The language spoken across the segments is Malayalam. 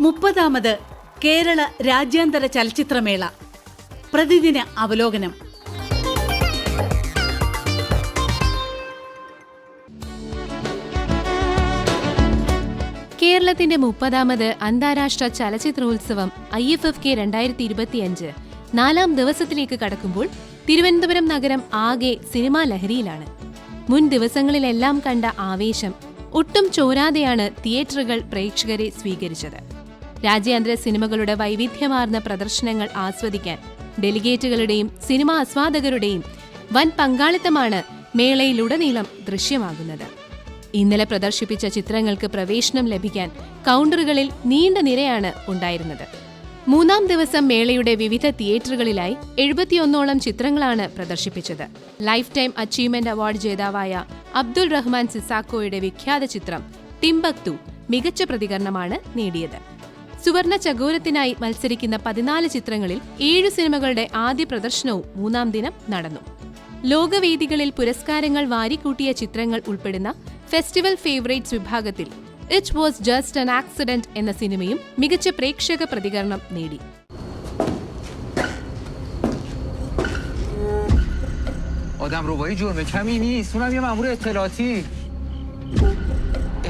മുപ്പതാമത് കേരള രാജ്യാന്തര ചലച്ചിത്രമേള. പ്രതിദിന അവലോകനം. കേരളത്തിന്റെ മുപ്പതാമത് അന്താരാഷ്ട്ര ചലച്ചിത്രോത്സവം ഐ എഫ് എഫ് കെ രണ്ടായിരത്തി ഇരുപത്തിയഞ്ച് നാലാം ദിവസത്തിലേക്ക് കടക്കുമ്പോൾ തിരുവനന്തപുരം നഗരം ആകെ സിനിമാ ലഹരിയിലാണ്. മുൻ ദിവസങ്ങളിലെല്ലാം കണ്ട ആവേശം ഒട്ടും ചോരാതെയാണ് തിയേറ്ററുകൾ പ്രേക്ഷകരെ സ്വീകരിച്ചത്. രാജ്യാന്തര സിനിമകളുടെ വൈവിധ്യമാർന്ന പ്രദർശനങ്ങൾ ആസ്വദിക്കാൻ ഡെലിഗേറ്റുകളുടെയും സിനിമാ ആസ്വാദകരുടെയും വൻ പങ്കാളിത്തമാണ് മേളയിലുടനീളം ദൃശ്യമാകുന്നത്. ഇന്നലെ പ്രദർശിപ്പിച്ച ചിത്രങ്ങൾക്ക് പ്രവേശനം ലഭിക്കാൻ കൗണ്ടറുകളിൽ നീണ്ട നിരയാണ് ഉണ്ടായിരുന്നത്. മൂന്നാം ദിവസം മേളയുടെ വിവിധ തിയേറ്ററുകളിലായി എഴുപത്തിയൊന്നോളം ചിത്രങ്ങളാണ് പ്രദർശിപ്പിച്ചത്. ലൈഫ് ടൈം അച്ചീവ്മെന്റ് അവാർഡ് ജേതാവായ അബ്ദുൾ റഹ്മാൻ സിസാക്കോയുടെ വിഖ്യാത ചിത്രം ടിംബക്തു മികച്ച പ്രതികരണമാണ് നേടിയത്. സുവർണ ചകോരത്തിനായി മത്സരിക്കുന്ന പതിനാല് ചിത്രങ്ങളിൽ ഏഴു സിനിമകളുടെ ആദ്യ പ്രദർശനവും മൂന്നാം ദിനം നടന്നു ലോകവേദികളിൽ പുരസ്കാരങ്ങൾ വാരിക്കൂട്ടിയ ചിത്രങ്ങൾ ഉൾപ്പെടുന്ന ഫെസ്റ്റിവൽ ഫേവറേറ്റ്സ് വിഭാഗത്തിൽ it was just an accident എന്ന സിനിമയും മികച്ച പ്രേക്ഷക പ്രതികരണം നേടി آدم روبایی جرم کمی نیست اونم یه مامور اطلاعاتی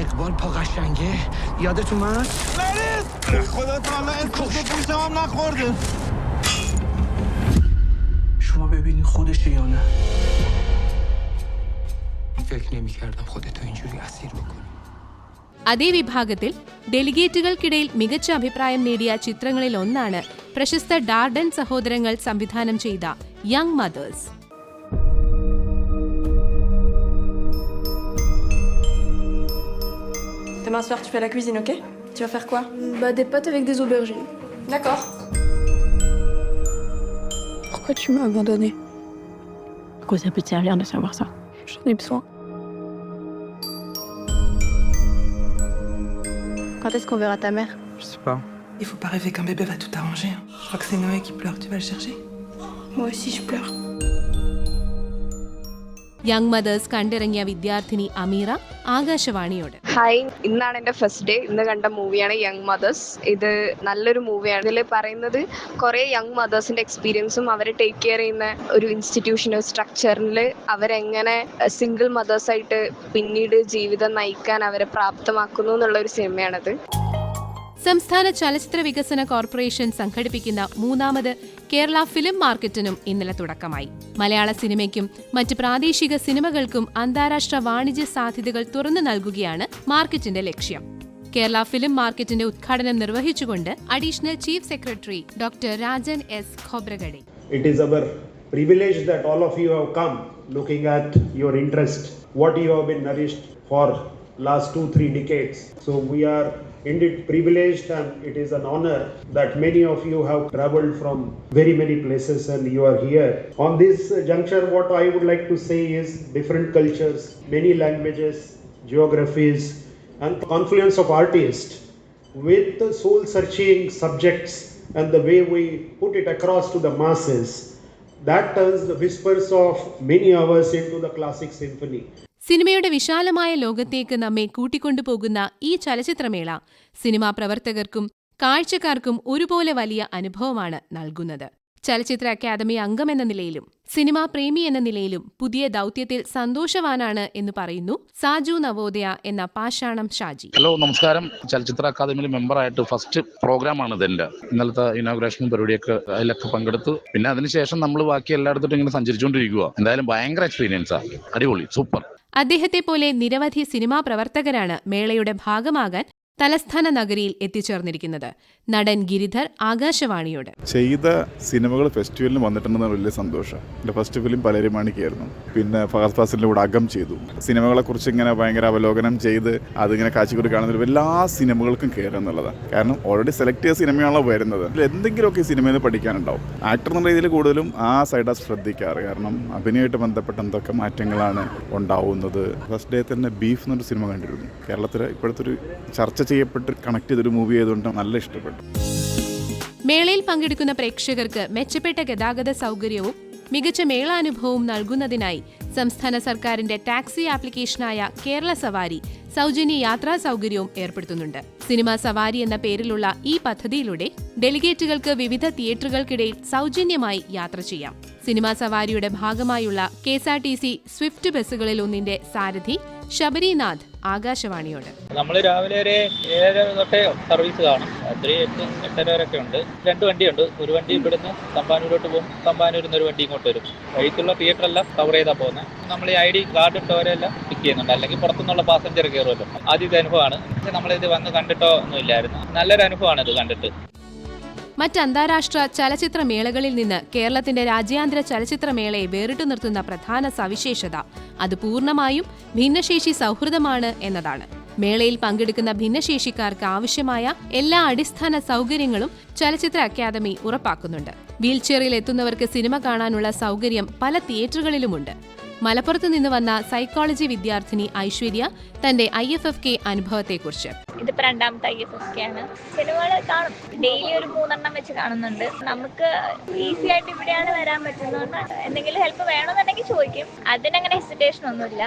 اقبال پا قشنگه یادتون من خدا تعالی اسمش پوشم هم نخورده شما ببینین خودشه یا نه فکر نمی کردم خودتو اینجوری اسیر بکنی അതേ വിഭാഗത്തിൽ ഡെലിഗേറ്റുകൾക്കിടയിൽ മികച്ച അഭിപ്രായം നേടിയ ചിത്രങ്ങളിൽ ഒന്നാണ് പ്രശസ്ത ഡാർഡൻ സഹോദരങ്ങൾ സംവിധാനം ചെയ്ത young mothers Demain soir, tu fais la cuisine, ok Tu vas faire quoi Bah des pâtes avec des aubergines. D'accord. Pourquoi tu m'as abandonnée À quoi ça peut te servir de savoir ça J'en ai besoin. Quand est-ce qu'on verra ta mère Je sais pas. Il faut pas rêver qu'un bébé va tout arranger. hein. Je crois que c'est Noé qui pleure. Tu vas le chercher? Moi aussi je pleure. Young mothers കണ്ടിറങ്ങിയ വിദ്യാർത്ഥിനി അമീറ ആകാശവാണിയോട്. ഹായ് ഇന്നാണ് എന്റെ ഫസ്റ്റ് ഡേ ഇന്ന് കണ്ട മൂവിയാണ് യങ് മദേഴ്സ് ഇത് നല്ലൊരു മൂവിയാണ് ഇതിൽ പറയുന്നത് കുറെ യങ് മദേഴ്സിന്റെ എക്സ്പീരിയൻസും അവരെ ടേക്ക് കെയർ ചെയ്യുന്ന ഒരു ഇൻസ്റ്റിറ്റ്യൂഷൻ സ്ട്രക്ചറിൽ അവരെങ്ങനെ സിംഗിൾ മദേഴ്സായിട്ട് പിന്നീട് ജീവിതം നയിക്കാൻ അവരെ പ്രാപ്തമാക്കുന്നു എന്നുള്ള ഒരു സിനിമയാണത്. സംസ്ഥാന ചലച്ചിത്ര വികസന കോർപ്പറേഷൻ സംഘടിപ്പിക്കുന്ന മൂന്നാമത് കേരള ഫിലിം മാർക്കറ്റിനും ഇന്നലെ തുടക്കമായി. മലയാള സിനിമയ്ക്കും മറ്റ് പ്രാദേശിക സിനിമകൾക്കും അന്താരാഷ്ട്ര വാണിജ്യ സാധ്യതകൾ തുറന്നു നൽകുകയാണ് മാർക്കറ്റിന്റെ ലക്ഷ്യം. കേരള ഫിലിം മാർക്കറ്റിന്റെ ഉദ്ഘാടനം നിർവഹിച്ചുകൊണ്ട് additional chief secretary doctor Rajan S Khobragade. It is our privilege that all of you have come looking at your interest, what you have been nourished for last two, three decades. So we are indeed privileged and it is an honor that many of you have traveled from very many places and you are here. On this juncture, what I would like to say is different cultures, many languages, geographies, and confluence of artists with soul searching subjects and the way we put it across to the masses, that turns the whispers of many hours into the classic symphony. സിനിമയുടെ വിശാലമായ ലോകത്തേക്ക് നമ്മെ കൂട്ടിക്കൊണ്ടുപോകുന്ന ഈ ചലച്ചിത്രമേള സിനിമാ പ്രവർത്തകർക്കും കാഴ്ചക്കാർക്കും ഒരുപോലെ വലിയ അനുഭവമാണ് നൽകുന്നത്. ചലച്ചിത്ര അക്കാദമി അംഗമെന്ന നിലയിലും സിനിമാ പ്രേമി എന്ന നിലയിലും പുതിയ ദൗത്യത്തിൽ സന്തോഷവാനാണ് എന്ന് പറയുന്നു സാജു നവോദയ എന്ന പാഷാണം ഷാജി. ഹലോ നമസ്കാരം. ചലച്ചിത്ര അക്കാദമിയിൽ മെമ്പറായിട്ട് ഫസ്റ്റ് പ്രോഗ്രാം ആണ് ഇതെന്റെ. ഇന്നലത്തെ ഇനോഗ്രേഷൻ പരിപാടിയൊക്കെ അതിലൊക്കെ പങ്കെടുത്തു. പിന്നെ അതിനുശേഷം നമ്മൾ ബാക്കി എല്ലായിടത്തും ഇങ്ങനെ സഞ്ചരിച്ചുകൊണ്ടിരിക്കുക എന്തായാലും ഭയങ്കര എക്സ്പീരിയൻസാണ് അടിപൊളി സൂപ്പർ അദ്ദേഹത്തെ പോലെ നിരവധി സിനിമാ പ്രവർത്തകരാണ് മേളയുടെ ഭാഗമാകാൻ തലസ്ഥാന നഗരിയിൽ എത്തിച്ചേർന്നിരിക്കുന്നത്. നടൻ ഗിരിധർ ആകാശവാണിയോട്. ചെയ്ത സിനിമകൾ ഫെസ്റ്റിവലിന് വന്നിട്ടുണ്ടെന്ന് വലിയ സന്തോഷം. എന്റെ ഫസ്റ്റ് ഫിലിം പലരുമാണിക്കായിരുന്നു. പിന്നെ ഫഹദ് ഫാസിലിലൂടെ അകം ചെയ്തു. സിനിമകളെ കുറിച്ച് ഇങ്ങനെ ഭയങ്കര അവലോകനം ചെയ്ത് അതിങ്ങനെ കാച്ചിക്കൂടി കാണുന്ന എല്ലാ സിനിമകൾക്കും കയറുക എന്നുള്ളതാണ്. കാരണം ഓൾറെഡി സെലക്ട് ചെയ്ത സിനിമയാണല്ലോ വരുന്നത്. എന്തെങ്കിലുമൊക്കെ സിനിമയിൽ നിന്ന് പഠിക്കാനുണ്ടാവും. ആക്ടർ എന്ന രീതിയിൽ കൂടുതലും ആ സൈഡാണ് ശ്രദ്ധിക്കാറ്. കാരണം അഭിനയമായിട്ട് ബന്ധപ്പെട്ട എന്തൊക്കെ മാറ്റങ്ങളാണ് ഉണ്ടാവുന്നത്. ഫസ്റ്റ് ഡേ തന്നെ ബീഫ് എന്നൊരു സിനിമ കണ്ടിരുന്നു. കേരളത്തിൽ ഇപ്പോഴത്തെ ഒരു ചർച്ച ചെയ്യപ്പെട്ട് കണക്ട് ചെയ്തൊരു മൂവി ആയതുകൊണ്ട് നല്ല ഇഷ്ടപ്പെട്ടു. മേളയിൽ പങ്കെടുക്കുന്ന പ്രേക്ഷകർക്ക് മെച്ചപ്പെട്ട ഗതാഗത സൗകര്യവും മികച്ച മേളാനുഭവവും നൽകുന്നതിനായി സംസ്ഥാന സർക്കാരിന്റെ ടാക്സി ആപ്ലിക്കേഷനായ കേരള സവാരി സൗജന്യ യാത്രാ സൗകര്യവും ഏർപ്പെടുത്തുന്നുണ്ട്. സിനിമ സവാരി എന്ന പേരിലുള്ള ഈ പദ്ധതിയിലൂടെ ഡെലിഗേറ്റുകൾക്ക് വിവിധ തിയേറ്ററുകൾക്കിടയിൽ സൗജന്യമായി യാത്ര ചെയ്യാം. സിനിമാ സവാരിയുടെ ഭാഗമായുള്ള K S R T C swift ബസ്സുകളിൽ ഒന്നിന്റെ സാരഥി ശബരിനാഥ് ആകാശവാണിയോട്. നമ്മൾ രാവിലെ ഒരു ഏഴര തൊട്ടേ സർവീസ് കാണും. രാത്രി എട്ട് എട്ടര വരെയൊക്കെ ഉണ്ട്. രണ്ട് വണ്ടിയുണ്ട്. ഒരു വണ്ടി ഇവിടുന്ന് തമ്പാനൂരോട്ട് പോകും. തമ്പാനൂരിൽ നിന്ന് ഒരു വണ്ടി ഇങ്ങോട്ട് വരും. വഴിക്കുള്ള തിയേറ്റർ എല്ലാം കവർ ചെയ്താ പോകുന്നത് നമ്മൾ ഈ ഐ ഡി കാർഡ് ഇട്ടവരെല്ലാം പിക്ക് ചെയ്യുന്നുണ്ട്. അല്ലെങ്കിൽ പുറത്തുനിന്നുള്ള പാസഞ്ചർ കയറുമല്ലോ. ആദ്യത്തെ അനുഭവമാണ്. പക്ഷെ നമ്മളിത് വന്ന് കണ്ടിട്ടോ ഒന്നുമില്ലായിരുന്നു നല്ലൊരു അനുഭവമാണ് ഇത് കണ്ടിട്ട്. മറ്റ് അന്താരാഷ്ട്ര ചലച്ചിത്രമേളകളിൽ നിന്ന് കേരളത്തിന്റെ രാജ്യാന്തര ചലച്ചിത്രമേളയെ വേറിട്ടു നിർത്തുന്ന പ്രധാന സവിശേഷത അത് പൂർണമായും ഭിന്നശേഷി സൗഹൃദമാണ് എന്നതാണ്. മേളയിൽ പങ്കെടുക്കുന്ന ഭിന്നശേഷിക്കാർക്ക് ആവശ്യമായ എല്ലാ അടിസ്ഥാന സൗകര്യങ്ങളും ചലച്ചിത്ര അക്കാദമി ഉറപ്പാക്കുന്നുണ്ട്. വീൽചെയറിൽ എത്തുന്നവർക്ക് സിനിമ കാണാനുള്ള സൗകര്യം പല തിയേറ്ററുകളിലുമുണ്ട്. മലപ്പുറത്ത് നിന്ന് വന്ന സൈക്കോളജി വിദ്യാർത്ഥിനി ഐശ്വര്യ തന്റെ ഐ എഫ് എഫ് കെ അനുഭവത്തെക്കുറിച്ച്. ഇതിപ്പോ രണ്ടാമത്തെ ഐ എഫ് എഫ് കെ ആണ്. സിനിമകൾ കാണും. ഡെയിലി ഒരു മൂന്നെണ്ണം വെച്ച് കാണുന്നുണ്ട്. നമുക്ക് ഈസി ആയിട്ട് ഇവിടെയാണ് വരാൻ പറ്റുന്നതുകൊണ്ട് എന്തെങ്കിലും ഹെൽപ്പ് വേണമെന്നുണ്ടെങ്കിൽ ചോദിക്കും. അതിനങ്ങനെ ഹെസിറ്റേഷൻ ഒന്നുമില്ല.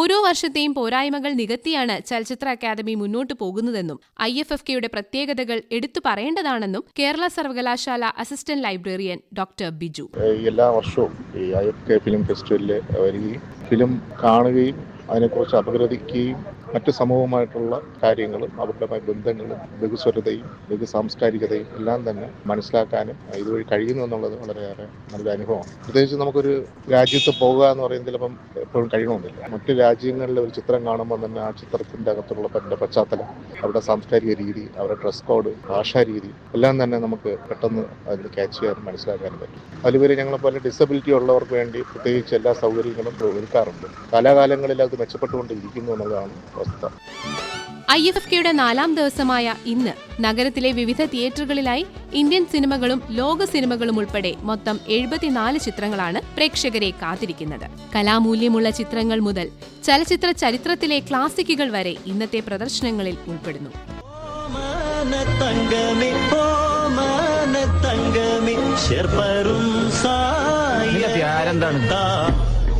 ഓരോ വർഷത്തെയും പോരായ്മകൾ നികത്തിയാണ് ചലച്ചിത്ര അക്കാദമി മുന്നോട്ട് പോകുന്നതെന്നും ഐ എഫ് എഫ് കെയുടെ പ്രത്യേകതകൾ എടുത്തു പറയേണ്ടതാണെന്നും കേരള സർവകലാശാല അസിസ്റ്റന്റ് ലൈബ്രറിയൻ ഡോക്ടർ ബിജു. എല്ലാ വർഷവും ഈ ഐ എഫ് കെ ഫിലിം ഫെസ്റ്റിവലിൽ വരികയും ഫിലിം കാണുകയും അതിനെക്കുറിച്ച് അപഗ്രഥിക്കുകയും മറ്റ് സമൂഹമായിട്ടുള്ള കാര്യങ്ങളും അവരുടെമായ ബന്ധങ്ങളും ബഹുസ്വരതയും ബഹു സാംസ്കാരികതയും എല്ലാം തന്നെ മനസ്സിലാക്കാനും ഇതുവഴി കഴിയുന്നു എന്നുള്ളത് വളരെയേറെ നല്ലൊരു അനുഭവമാണ്. പ്രത്യേകിച്ച് നമുക്കൊരു രാജ്യത്ത് പോകുക എന്ന് പറയുന്നത് ചിലപ്പം എപ്പോഴും കഴിയണമെന്നില്ല. മറ്റു രാജ്യങ്ങളിലെ ഒരു ചിത്രം കാണുമ്പോൾ തന്നെ ആ ചിത്രത്തിന്റെ അകത്തുള്ള തന്റെ പശ്ചാത്തലം അവരുടെ സാംസ്കാരിക രീതി അവരുടെ ഡ്രസ് കോഡ് ഭാഷാ രീതി എല്ലാം തന്നെ നമുക്ക് പെട്ടെന്ന് അതിൽ ക്യാച്ച് ചെയ്യാനും മനസ്സിലാക്കാനും പറ്റും. അതിലുപരി ഞങ്ങളെ പോലെ ഡിസബിലിറ്റി ഉള്ളവർക്ക് വേണ്ടി പ്രത്യേകിച്ച് എല്ലാ സൗകര്യങ്ങളും ഒരുക്കാറുണ്ട്. കാലാകാലങ്ങളിൽ അത് മെച്ചപ്പെട്ടുകൊണ്ടിരിക്കുന്നു എന്നുള്ളതാണ് വസ്തുത ഐ എഫ് എഫ് കെയുടെ നാലാം ദിവസമായ ഇന്ന് നഗരത്തിലെ വിവിധ തിയേറ്ററുകളിലായി ഇന്ത്യൻ സിനിമകളും ലോക സിനിമകളും ഉൾപ്പെടെ മൊത്തം എഴുപത്തിനാല് ചിത്രങ്ങളാണ് പ്രേക്ഷകരെ കാത്തിരിക്കുന്നത്. കലാമൂല്യമുള്ള ചിത്രങ്ങൾ മുതൽ ചലച്ചിത്ര ചരിത്രത്തിലെ ക്ലാസിക്കുകൾ വരെ ഇന്നത്തെ പ്രദർശനങ്ങളിൽ ഉൾപ്പെടുന്നു.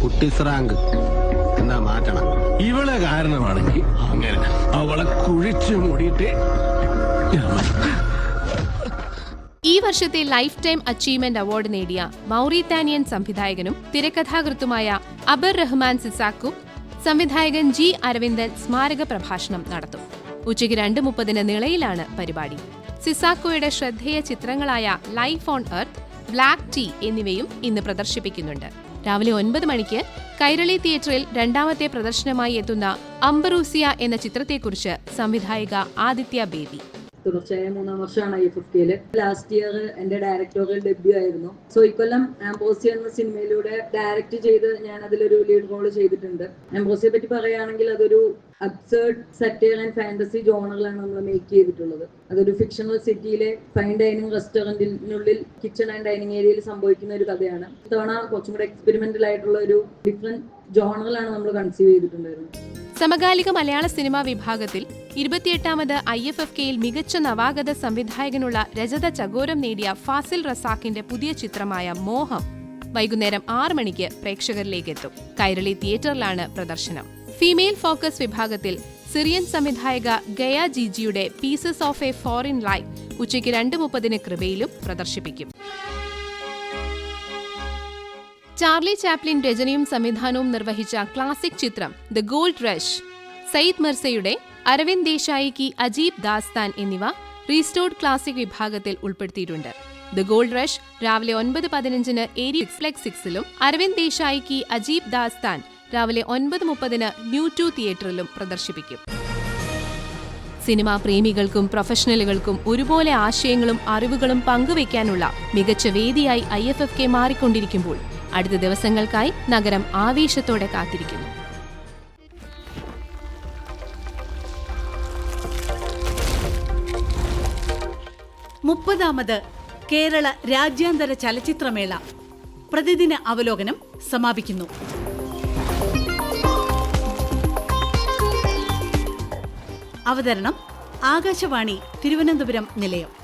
കുട്ടി സ്രാങ്ക് ഇവളെ കാരണമാണെങ്കിൽ അങ്ങനെ അവളെ കുഴിച്ചു മൂടിയിട്ട് ഈ വർഷത്തെ ലൈഫ് ടൈം അച്ചീവ്മെന്റ് അവാർഡ് നേടിയ മൗറിത്താനിയൻ സംവിധായകനും തിരക്കഥാകൃത്തുമായ അബർ റഹ്മാൻ സിസാക്കും സംവിധായകൻ ജി അരവിന്ദൻ സ്മാരക പ്രഭാഷണം നടത്തും. ഉച്ചയ്ക്ക് രണ്ട് മുപ്പതിന് നിളയിലാണ് പരിപാടി. സിസാക്കോയുടെ ശ്രദ്ധേയ ചിത്രങ്ങളായ life on earth black tea എന്നിവയും ഇന്ന് പ്രദർശിപ്പിക്കുന്നുണ്ട്. രാവിലെ ഒൻപത് മണിക്ക് കൈരളി തിയേറ്ററിൽ രണ്ടാമത്തെ പ്രദർശനമായി എത്തുന്ന അംബറൂസിയ എന്ന ചിത്രത്തെക്കുറിച്ച് സംവിധായിക ആദിത്യ ബേബി. തുടർച്ചയായ മൂന്നാം വർഷമാണ് ഐ എഫ് ലാസ്റ്റ് ഇയർ എന്റെ ഡയറക്ടോറിയൽ ഡെബ്യൂ ആയിരുന്നു. സോ ഇക്കൊല്ലം ആംബോസി എന്ന സിനിമയിലൂടെ ഡയറക്റ്റ് ചെയ്ത് ഞാൻ അതിലൊരു ലീഡ് റോൾ ചെയ്തിട്ടുണ്ട്. ആംബോസിയെ പറ്റി പറയുകയാണെങ്കിൽ അതൊരു അബ്സേർഡ് സെറ്റയർ ആൻഡ് ഫാന്റസി ജോണറിലാണ് നമ്മൾ മേക്ക് ചെയ്തിട്ടുള്ളത്. അതൊരു ഫിക്ഷണൽ സിറ്റിയിലെ ഫൈൻ ഡൈനിങ് റെസ്റ്റോറന്റിനുള്ളിൽ കിച്ചൺ ആൻഡ് ഡൈനിങ് ഏരിയയിൽ സംഭവിക്കുന്ന ഒരു കഥയാണ്. ഇത്തവണ കുറച്ചും കൂടെ എക്സ്പെരിമെന്റൽ ആയിട്ടുള്ള ഒരു ഡിഫറെന്റ് ജോണറിലാണ് നമ്മൾ കൺസീവ് ചെയ്തിട്ടുണ്ടായിരുന്നത്. സമകാലിക മലയാള സിനിമാ വിഭാഗത്തിൽ ഇരുപത്തിയെട്ടാമത് ഐ എഫ് എഫ് കെയിൽ മികച്ച നവാഗത സംവിധായകനുള്ള രജത ചകോരം നേടിയ ഫാസിൽ റസാഖിന്റെ പുതിയ ചിത്രമായ മോഹം വൈകുന്നേരം ആറ് മണിക്ക് പ്രേക്ഷകരിലേക്ക് എത്തും കൈരളി തിയേറ്ററിലാണ് പ്രദർശനം. ഫീമെയിൽ ഫോക്കസ് വിഭാഗത്തിൽ സിറിയൻ സംവിധായക Gaya ജിജിയുടെ pieces of a foreign life ഉച്ചയ്ക്ക് രണ്ട് മുപ്പതിന് കൃപയിലും പ്രദർശിപ്പിക്കും. ചാർലി ചാപ്ലിൻ രചനയും സംവിധാനവും നിർവഹിച്ച ക്ലാസിക് ചിത്രം ദ ഗോൾഡ് റഷ്. സയ്യിദ് മിർസയുടെ അരവിന്ദ് ദേശായി കി അജീബ് ദാസ്താൻ എന്നിവ റീസ്റ്റോർഡ് ക്ലാസിക് വിഭാഗത്തിൽ ഉൾപ്പെടുത്തിയിട്ടുണ്ട്. ദ ഗോൾഡ് റഷ് രാവിലെ ഒൻപത് പതിനഞ്ചിന് ഏരി ഫ്ലെക്സ് സിക്സിലും അരവിന്ദ് ദേശായി കി അജീബ് ദാസ്താൻ രാവിലെ ഒൻപത് മുപ്പതിന് ന്യൂ ടു തിയേറ്ററിലും പ്രദർശിപ്പിക്കും. സിനിമാ പ്രേമികൾക്കും പ്രൊഫഷണലുകൾക്കും ഒരുപോലെ ആശയങ്ങളും അറിവുകളും പങ്കുവയ്ക്കാനുള്ള മികച്ച വേദിയായി ഐ എഫ് എഫ് കെ മാറിക്കൊണ്ടിരിക്കുമ്പോൾ അടുത്ത ദിവസങ്ങൾക്കായി നഗരം ആവേശത്തോടെ കാത്തിരിക്കുന്നു. മുപ്പതാമത് കേരള രാജ്യാന്തര ചലച്ചിത്രമേള. പ്രതിദിന അവലോകനം സമാപിക്കുന്നു. അവതരണം ആകാശവാണി തിരുവനന്തപുരം നിലയം.